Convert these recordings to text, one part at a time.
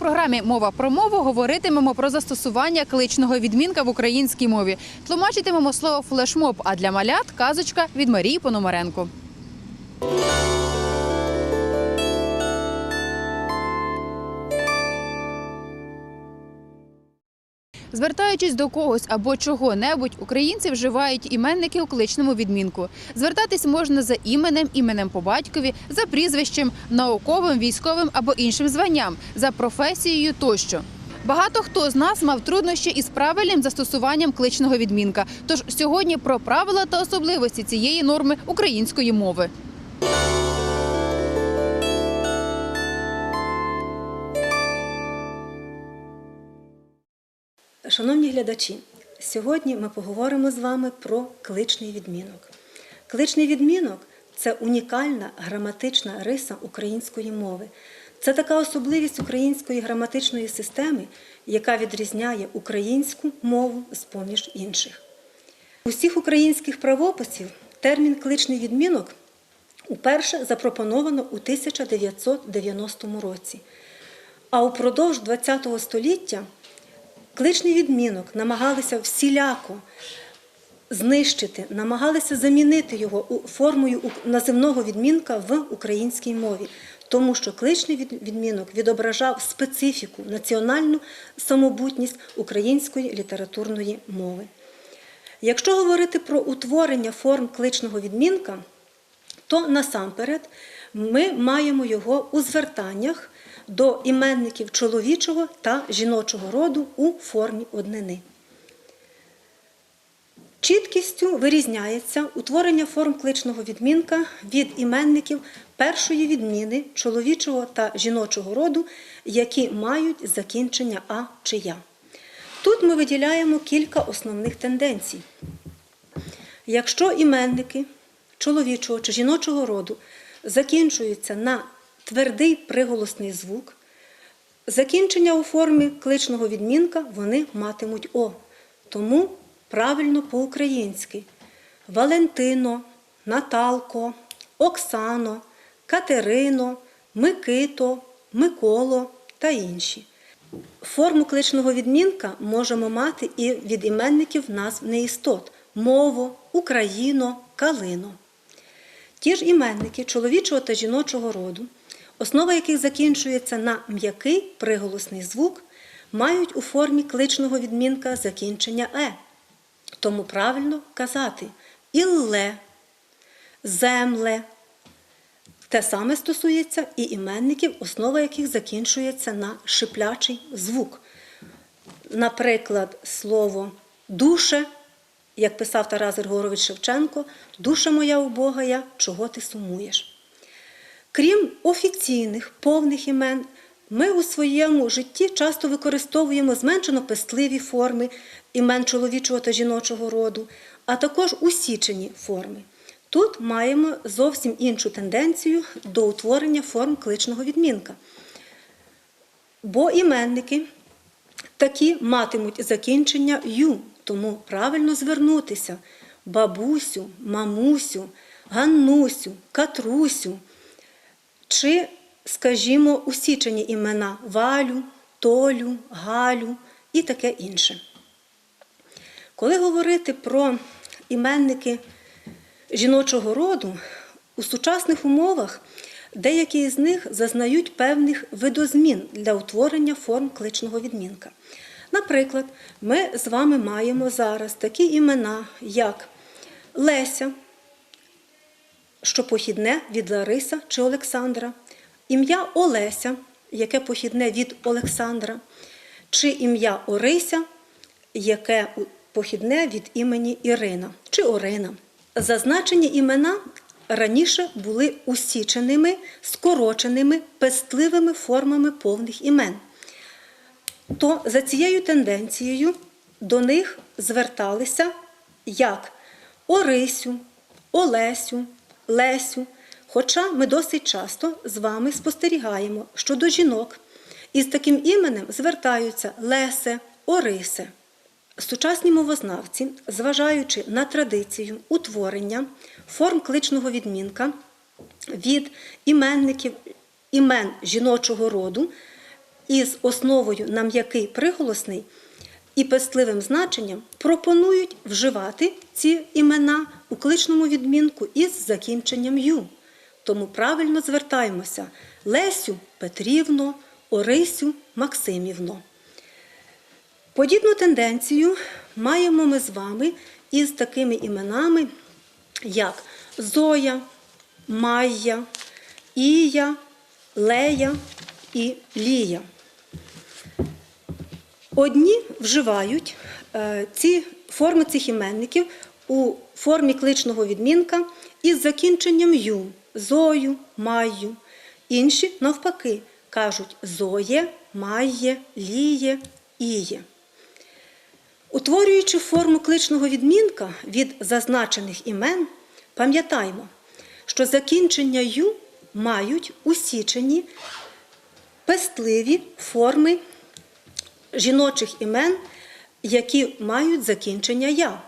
Програмі Мова про мову говоритимемо про застосування кличного відмінка в українській мові. Тлумачитимемо слово флешмоб, а для малят казочка від Марії Пономаренко. Звертаючись до когось або чого-небудь, українці вживають іменники у кличному відмінку. Звертатись можна за іменем, іменем по батькові, за прізвищем, науковим, військовим або іншим званням, за професією тощо. Багато хто з нас мав труднощі із правильним застосуванням кличного відмінка. Тож сьогодні про правила та особливості цієї норми української мови. Шановні глядачі, сьогодні ми поговоримо з вами про кличний відмінок. Кличний відмінок це унікальна граматична риса української мови. Це така особливість української граматичної системи, яка відрізняє українську мову з поміж інших. У всіх українських правописів термін кличний відмінок уперше запропоновано у 1990 році. А упродовж ХХ століття Кличний відмінок намагалися всіляко знищити, намагалися замінити його формою називного відмінка в українській мові, тому що кличний відмінок відображав специфіку, національну самобутність української літературної мови. Якщо говорити про утворення форм кличного відмінка, то насамперед ми маємо його у звертаннях до іменників чоловічого та жіночого роду у формі однини. Чіткістю вирізняється утворення форм кличного відмінка від іменників першої відміни чоловічого та жіночого роду, які мають закінчення А чи Я. Тут ми виділяємо кілька основних тенденцій. Якщо іменники чоловічого чи жіночого роду закінчуються на твердий приголосний звук, закінчення у формі кличного відмінка вони матимуть О. Тому правильно по-українськи Валентино, Наталко, Оксано, Катерино, Микито, Миколо та інші. Форму кличного відмінка можемо мати і від іменників назв неістот мово, Україно, Калино. Ті ж іменники чоловічого та жіночого роду, основа яких закінчується на м'який приголосний звук, мають у формі кличного відмінка закінчення е. Тому правильно казати ілле, земле. Те саме стосується і іменників, основа яких закінчується на шиплячий звук. Наприклад, слово душе, як писав Тарас Григорович Шевченко, душа моя убогая, чого ти сумуєш. Крім офіційних повних імен, ми у своєму житті часто використовуємо зменшено пестливі форми імен чоловічого та жіночого роду, а також усічені форми. Тут маємо зовсім іншу тенденцію до утворення форм кличного відмінка. Бо іменники такі матимуть закінчення ю, тому правильно звернутися бабусю, мамусю, Ганнусю, Катрусю чи, скажімо, усічені імена Валю, Толю, Галю і таке інше. Коли говорити про іменники жіночого роду, у сучасних умовах деякі з них зазнають певних видозмін для утворення форм кличного відмінка. Наприклад, ми з вами маємо зараз такі імена, як Леся, що похідне від Лариса чи Олександра, ім'я Олеся, яке похідне від Олександра, чи ім'я Орися, яке похідне від імені Ірина чи Орина. Зазначені імена раніше були усіченими, скороченими, пестливими формами повних імен. То за цією тенденцією до них зверталися як Орисю, Олесю, Лесю. Хоча ми досить часто з вами спостерігаємо, що до жінок із таким іменем звертаються Лесе, Орисе. Сучасні мовознавці, зважаючи на традицію утворення форм кличного відмінка від іменників імен жіночого роду, із основою на м'який приголосний і пестливим значенням пропонують вживати ці імена у кличному відмінку із закінченням ю. Тому правильно звертаємося Лесю Петрівно, Орисю Максимівно. Подібну тенденцію маємо ми з вами із такими іменами, як Зоя, Майя, Ія, Лея і Лія. Одні вживають е, ці форми цих іменників у формі кличного відмінка із закінченням ю Зою, Майю. Інші, навпаки, кажуть Зоє, Майє, Ліє, Іє. Утворюючи форму кличного відмінка від зазначених імен, пам'ятаймо, що закінчення ю мають усічені пестливі форми жіночих імен, які мають закінчення я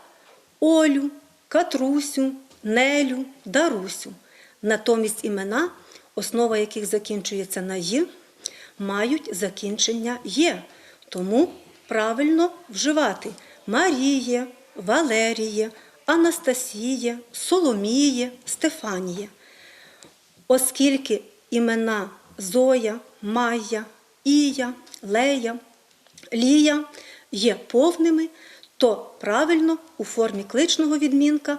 Олю, Катрусю, Нелю, Дарусю. Натомість імена, основа яких закінчується на «й», мають закінчення є. Тому правильно вживати Маріє, Валеріє, Анастасіє, Соломіє, Стефаніє. Оскільки імена Зоя, Майя, Ія, Лея, Лія є повними, то правильно у формі кличного відмінка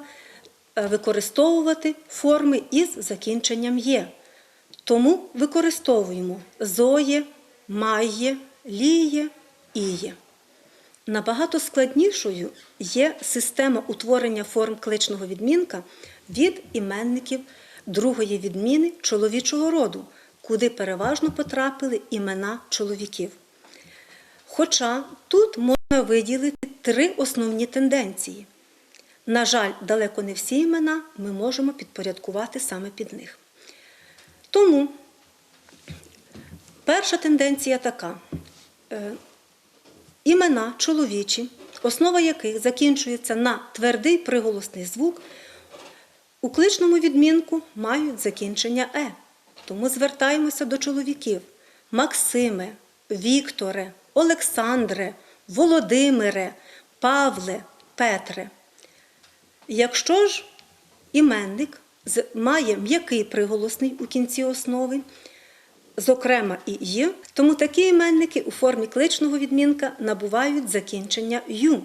е, використовувати форми із закінченням є. Тому використовуємо Зоє, Майє, Ліє, Іє. Набагато складнішою є система утворення форм кличного відмінка від іменників другої відміни чоловічого роду, куди переважно потрапили імена чоловіків. Хоча тут можна виділити три основні тенденції. На жаль, далеко не всі імена ми можемо підпорядкувати саме під них. Тому перша тенденція така: Е, імена чоловічі, основа яких закінчується на твердий приголосний звук, у кличному відмінку мають закінчення е. Тому звертаємося до чоловіків: Максиме, Вікторе, Олександре, Володимире, Павле, Петре. Якщо ж іменник має м'який приголосний у кінці основи, зокрема і «й», тому такі іменники у формі кличного відмінка набувають закінчення ю.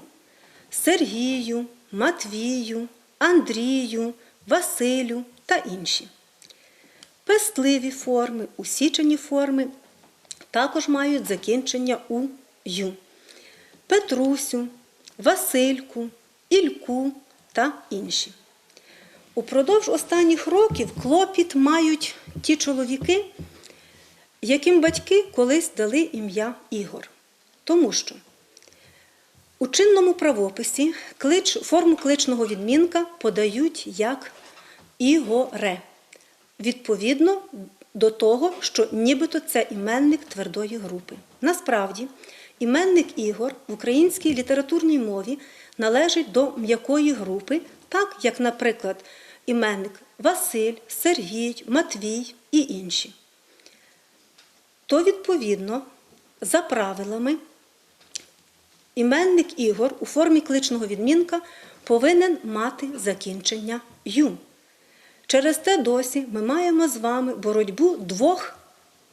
Сергію, Матвію, Андрію, Василю та інші. Пестливі форми, усічені форми також мають закінчення у ю. Петрусю, Васильку, Ільку та інші. Упродовж останніх років клопіт мають ті чоловіки, яким батьки колись дали ім'я Ігор. Тому що у чинному правописі клич, форму кличного відмінка подають як Ігоре. Відповідно до того, що нібито це іменник твердої групи. Насправді, іменник Ігор в українській літературній мові належить до м'якої групи, так як, наприклад, іменник Василь, Сергій, Матвій і інші. То, відповідно, за правилами, іменник Ігор у формі кличного відмінка повинен мати закінчення ю. Через те досі ми маємо з вами боротьбу двох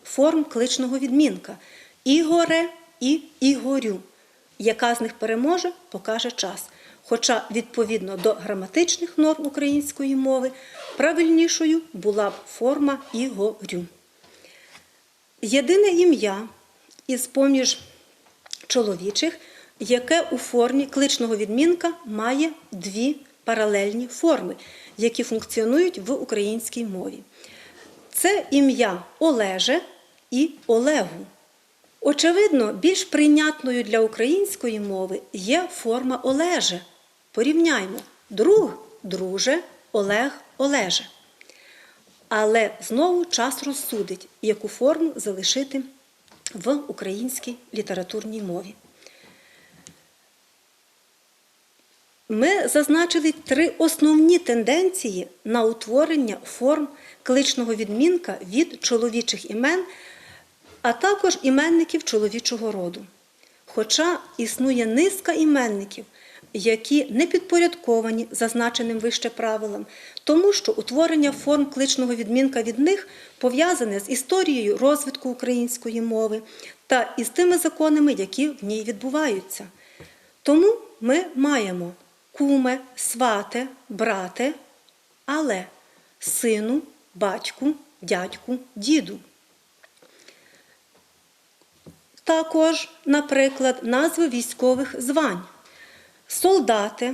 форм кличного відмінка Ігоре і Ігорю. Яка з них переможе, покаже час. Хоча, відповідно до граматичних норм української мови, правильнішою була б форма Ігорю. Єдине ім'я із поміж чоловічих, яке у формі кличного відмінка має дві паралельні форми, які функціонують в українській мові. Це ім'я Олеже і Олегу. Очевидно, більш прийнятною для української мови є форма Олеже. Порівняймо друг, друже, Олег, Олеже. Але знову час розсудить, яку форму залишити в українській літературній мові. Ми зазначили три основні тенденції на утворення форм кличного відмінка від чоловічих імен, а також іменників чоловічого роду. Хоча існує низка іменників, які не підпорядковані зазначеним вище правилам, тому що утворення форм кличного відмінка від них пов'язане з історією розвитку української мови та із тими законами, які в ній відбуваються. Тому ми маємо куме, свате, брате, але сину, батьку, дядьку, діду. Також, наприклад, назви військових звань: солдати,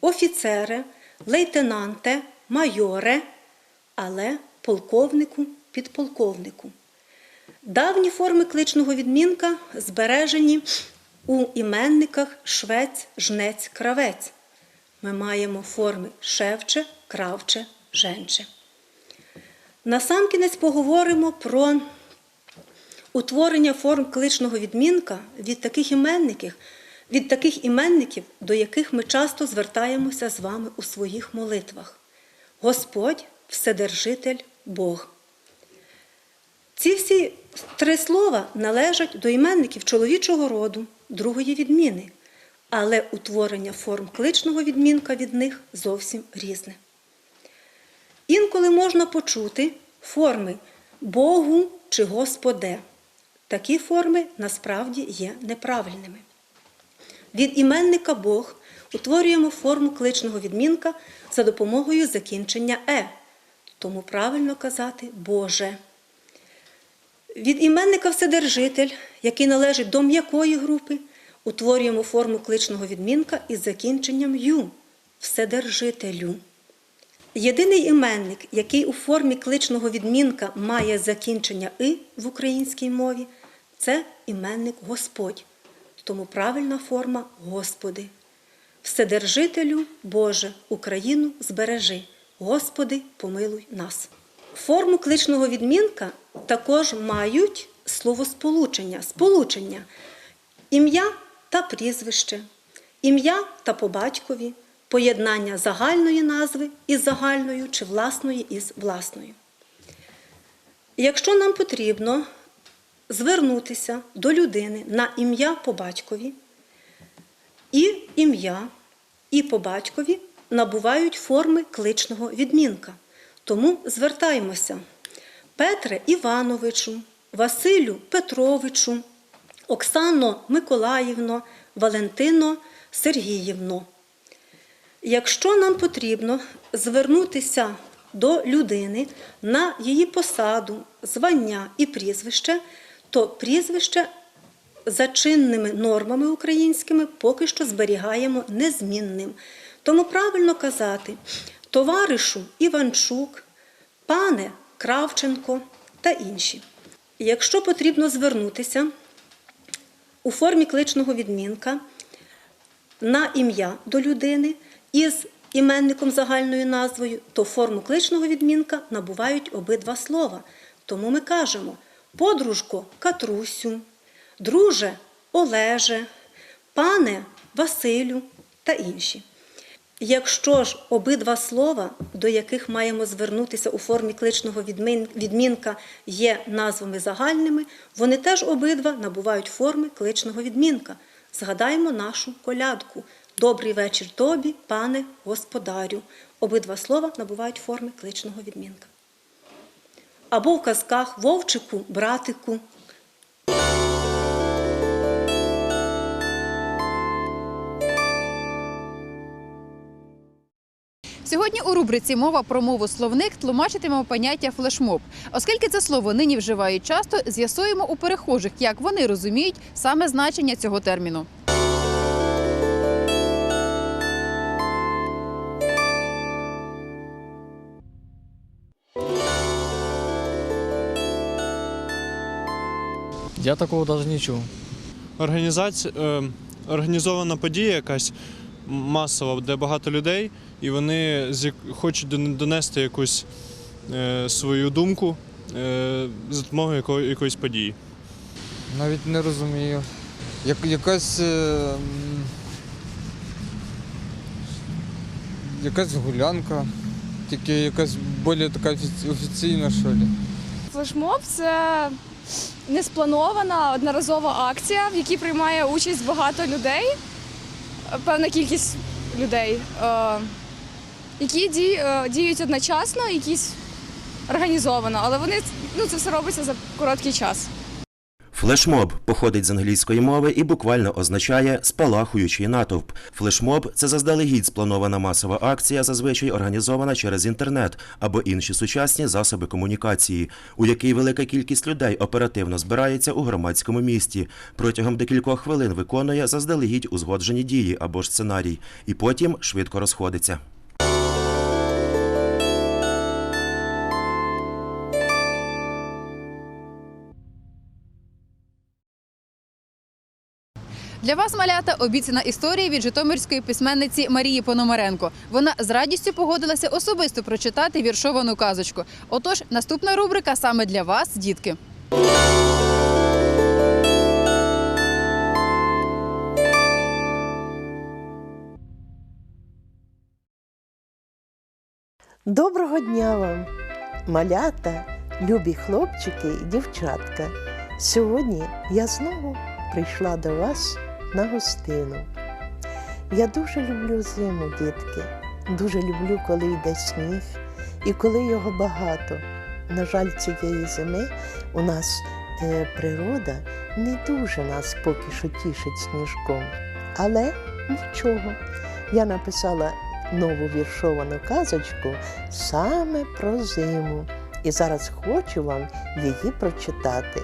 офіцери, лейтенанте, майоре, але полковнику, підполковнику. Давні форми кличного відмінка збережені у іменниках швець, жнець, кравець. Ми маємо форми шевче, кравче, женче. Насамкінець поговоримо про утворення форм кличного відмінка від таких іменників, від таких іменників, до яких ми часто звертаємося з вами у своїх молитвах. Господь, Вседержитель, Бог. Ці всі три слова належать до іменників чоловічого роду, другої відміни, але утворення форм кличного відмінка від них зовсім різне. Інколи можна почути форми Богу чи Господе. Такі форми насправді є неправильними. Від іменника Бог утворюємо форму кличного відмінка за допомогою закінчення е, тому правильно казати Боже. Від іменника Вседержитель, який належить до м'якої групи, утворюємо форму кличного відмінка із закінченням ю Вседержителю. Єдиний іменник, який у формі кличного відмінка має закінчення и в українській мові, це іменник Господь. Тому правильна форма Господи. Вседержителю Боже, Україну збережи. Господи, помилуй нас. Форму кличного відмінка також мають словосполучення, сполучення, ім'я та прізвище, ім'я та по батькові, поєднання загальної назви із загальною чи власної із власною. Якщо нам потрібно звернутися до людини на ім'я по батькові, і ім'я, і по батькові набувають форми кличного відмінка. Тому звертаємося Петре Івановичу, Василю Петровичу, Оксано Миколаївно, Валентино Сергіївно. Якщо нам потрібно звернутися до людини на її посаду, звання і прізвище, то прізвище за чинними нормами українськими поки що зберігаємо незмінним. Тому правильно казати товаришу Іванчук, пане Кравченко та інші. Якщо потрібно звернутися у формі кличного відмінка на ім'я до людини із іменником загальною назвою, то форму кличного відмінка набувають обидва слова. Тому ми кажемо подружко Катрусю, друже Олеже, пане Василю та інші. Якщо ж обидва слова, до яких маємо звернутися у формі кличного відмінка, є назвами загальними, вони теж обидва набувають форми кличного відмінка. Згадаємо нашу колядку. Добрий вечір тобі, пане господарю. Обидва слова набувають форми кличного відмінка. Або в казках вовчику, братику, Сьогодні у рубриці Мова про мову словник тлумачитимемо поняття флешмоб. Оскільки це слово нині вживають часто, з'ясуємо у перехожих, як вони розуміють саме значення цього терміну. Я такого навіть не чув. Організація, е, організована подія якась масова, де багато людей, і вони з хочуть донести якусь е, свою думку е, за допомогою якоїсь події. Навіть не розумію. Як, якась. е, якась гулянка, тільки якась більш така офіці- офіційна, що ли. Флешмоб це неспланована одноразова акція, в якій приймає участь багато людей, певна кількість людей, які е, діють одночасно, якісь організовано, але вони ну, це все робиться за короткий час. Флешмоб походить з англійської мови і буквально означає спалахуючий натовп. Флешмоб це заздалегідь спланована масова акція, зазвичай організована через інтернет або інші сучасні засоби комунікації, у якій велика кількість людей оперативно збирається у громадському місті, протягом декількох хвилин виконує заздалегідь узгоджені дії або ж сценарій, і потім швидко розходиться. Для вас, малята, обіцяна історія від житомирської письменниці Марії Пономаренко. Вона з радістю погодилася особисто прочитати віршовану казочку. Отож, наступна рубрика саме для вас, дітки. Доброго дня вам, малята, любі хлопчики і дівчатка. Сьогодні я знову прийшла до вас на гостину. Я дуже люблю зиму, дітки. Дуже люблю, коли йде сніг і коли його багато. На жаль, цієї зими у нас е, природа не дуже нас поки що тішить сніжком. Але нічого. Я написала нову віршовану казочку саме про зиму. І зараз хочу вам її прочитати.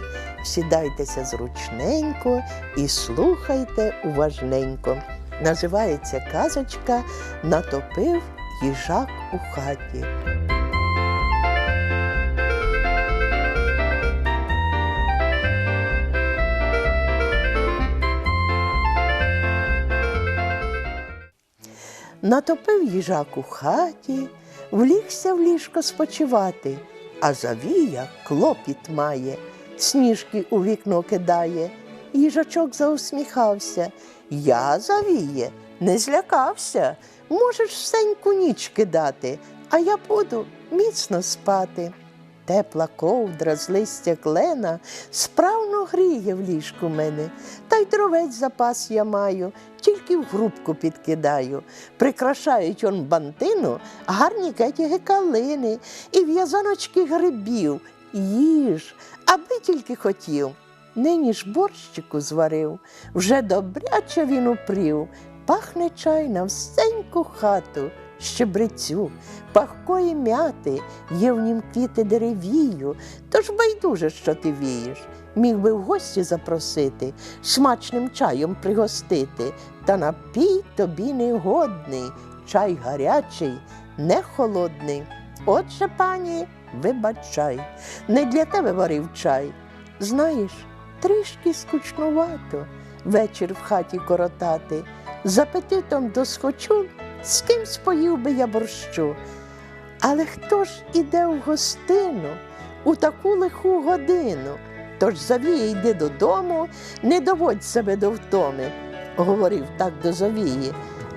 Сідайтеся зручненько і слухайте уважненько. Називається казочка Натопив їжак у хаті. Натопив їжак у хаті, влігся в ліжко спочивати, а завія клопіт має, сніжки у вікно кидає. Їжачок заусміхався. Я завіє, не злякався. Можеш всеньку ніч кидати, а я буду міцно спати. Тепла ковдра з листя клена справно гріє в ліжку мене, та й дровець запас я маю, тільки в грубку підкидаю. Прикрашають он бантину гарні кетяги калини і в'язаночки грибів. Їж, аби тільки хотів. Нині ж борщику зварив, вже добряче він упрів, пахне чай на всеньку хату, щебрецю, пахкої м'яти, є в нім квіти деревію, тож байдуже, що ти вієш. Міг би в гості запросити, смачним чаєм пригостити, та напій тобі негодний, чай гарячий, не холодний. Отже, пані, вибачай, не для тебе варив чай. Знаєш, трішки скучнувато вечір в хаті коротати. З апетитом досхочу, з кимсь поїв би я борщу. Але хто ж іде в гостину у таку лиху годину? Тож завіє йди додому, не доводь себе до втоми, говорив так до Завії.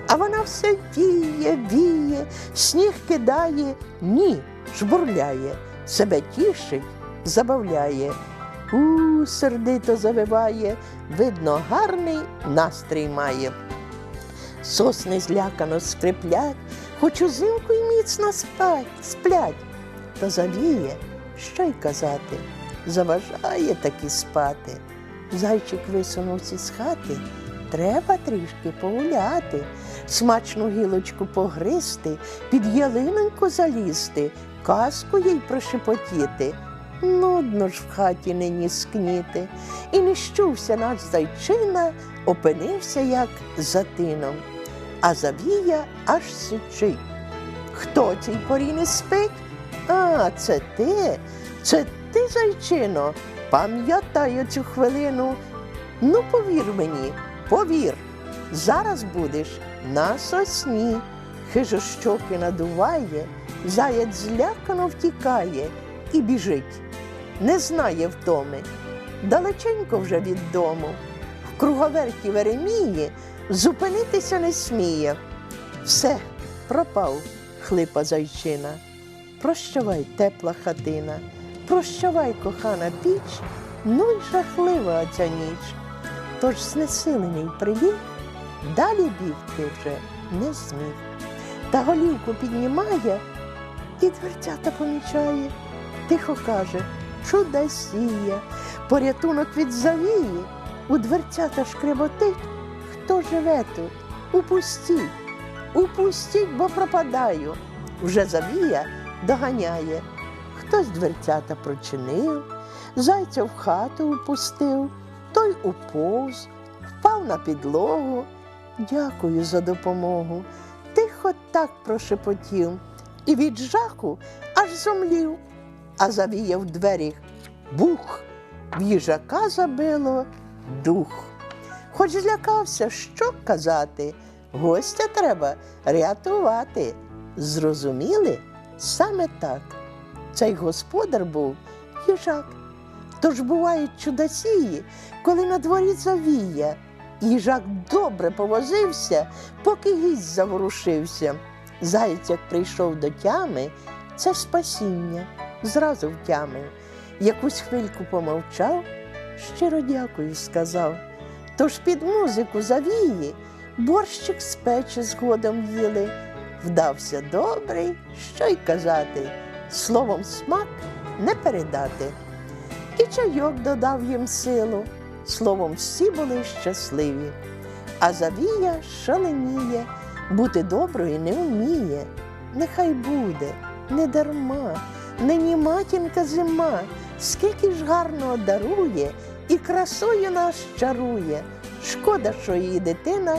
А вона все віє, віє, сніг кидає, ні, жбурляє, себе тішить, забавляє. У, сердито завиває, видно, гарний настрій має. Сосни злякано скриплять, хоч узимку й міцно спать, сплять. Та завіє, що й казати, заважає таки спати. Зайчик висунувся з хати, треба трішки погуляти, смачну гілочку погризти, під ялиноньку залізти, казку їй прошепотіти. Нудно ж в хаті нині скніти, і не щувся наш зайчина, опинився як за тином, а завія аж сичить. Хто цій порі не спить? А, це ти, це ти, зайчино. Пам'ятаю цю хвилину. Ну, повір мені, повір, зараз будеш на сосні. Хижощоки надуває, заяць злякано втікає і біжить, не знає втоми. Далеченько вже від дому, в круговерті Веремії зупинитися не сміє. Все, пропав хлипа зайчина. Прощавай, тепла хатина, прощавай, кохана піч, Ну й жахлива ця ніч. Тож знесилений приліг, далі бігти вже не зміг. Та голівку піднімає і дверцята помічає. Тихо каже, чудосія, порятунок від завії, у дверцята шкреботить, хто живе тут, упустіть, упустіть, бо пропадаю. Вже завія доганяє. Хтось дверцята прочинив, зайця в хату упустив, той уповз, впав на підлогу. Дякую за допомогу. Тихо так прошепотів, і від жаху аж зомлів, а завіяв двері бух, в їжака забило дух. Хоч злякався, що казати, гостя треба рятувати. Зрозуміли? Саме так. Цей господар був їжак. Тож бувають чудосії, коли на дворі завіє. Їжак добре повозився, поки гість заворушився. Заєць, як прийшов до тями, це спасіння, зразу втямив. Якусь хвильку помовчав, щиро дякую сказав. Тож під музику завії, борщик з печі згодом їли. Вдався добрий, що й казати, словом смак не передати. І чайок додав їм силу, словом, всі були щасливі. А Завія шаленіє, бути доброю не вміє. Нехай буде, не дарма, нині матінка зима, скільки ж гарного дарує і красою нас чарує. Шкода, що її дитина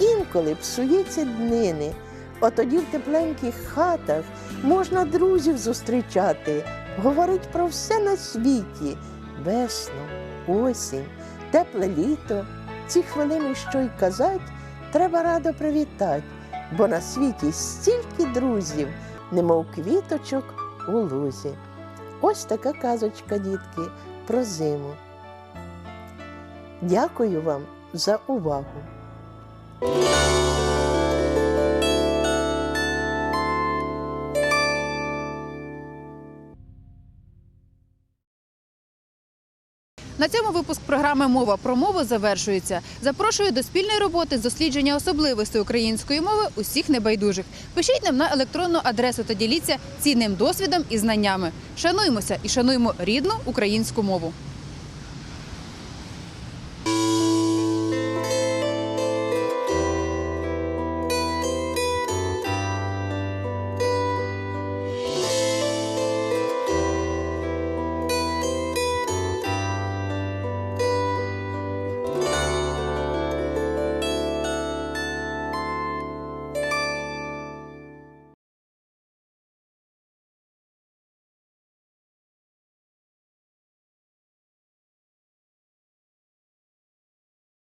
інколи псується днини. От тоді в тепленьких хатах можна друзів зустрічати, говорить про все на світі, весну, осінь, тепле літо. Ці хвилини, що й казать, треба радо привітать, бо на світі стільки друзів, немов квіточок у лузі. Ось така казочка, дітки, про зиму. Дякую вам за увагу. На цьому випуск програми Мова про мову завершується. Запрошую до спільної роботи з дослідження особливостей української мови усіх небайдужих. Пишіть нам на електронну адресу та діліться цінним досвідом і знаннями. Шануймося і шануємо рідну українську мову.